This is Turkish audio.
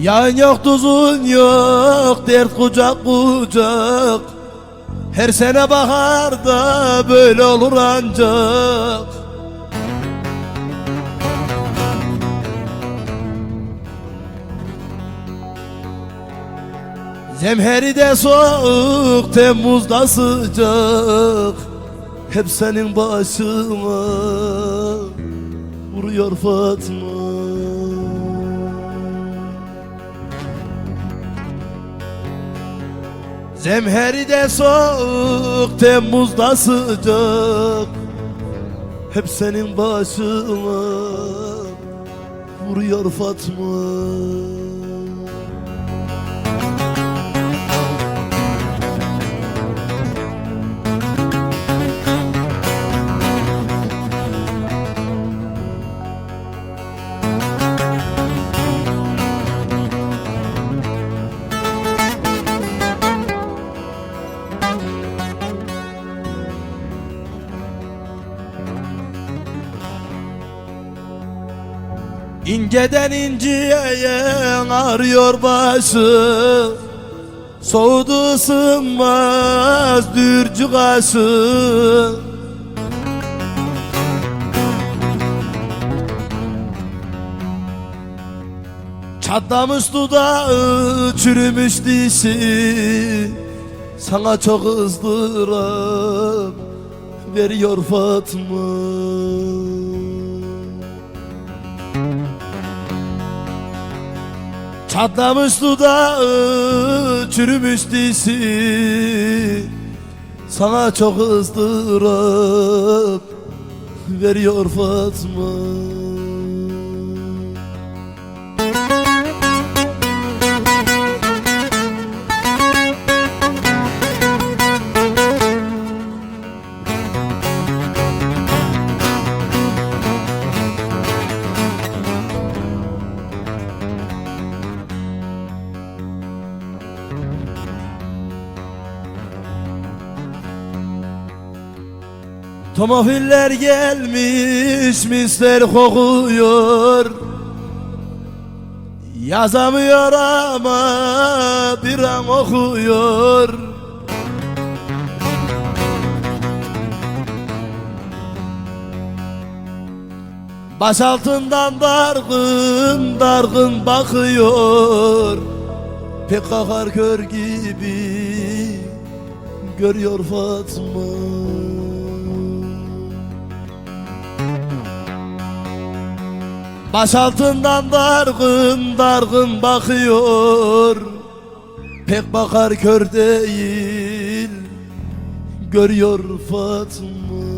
Yağın yok tuzun yok dert kucak kucak. Her sene baharda böyle olur ancak. Zemheride soğuk Temmuz'da sıcak. Hep senin başıma Vuruyor Fatma Zemheride soğuk Temmuz'da sıcak. Hep senin başıma Vuruyor Fatma İnceden inceye arıyor başı. Soğudu ısınmaz dürcü kaşı. Çatlamış dudağı çürümüş dişi. Sana çok ızdırap veriyor Fatma Çatlamış dudağı çürümüş dişi. Sana çok ızdırap veriyor Fatma Tomofiller gelmiş misler kokuyor. Yazamıyor ama bir an okuyor. Baş altından dargın dargın bakıyor. Pek kakar kör gibi görüyor Fatma Baş altından dargın dargın bakıyor. Pek bakar kör değil Görüyor Fatma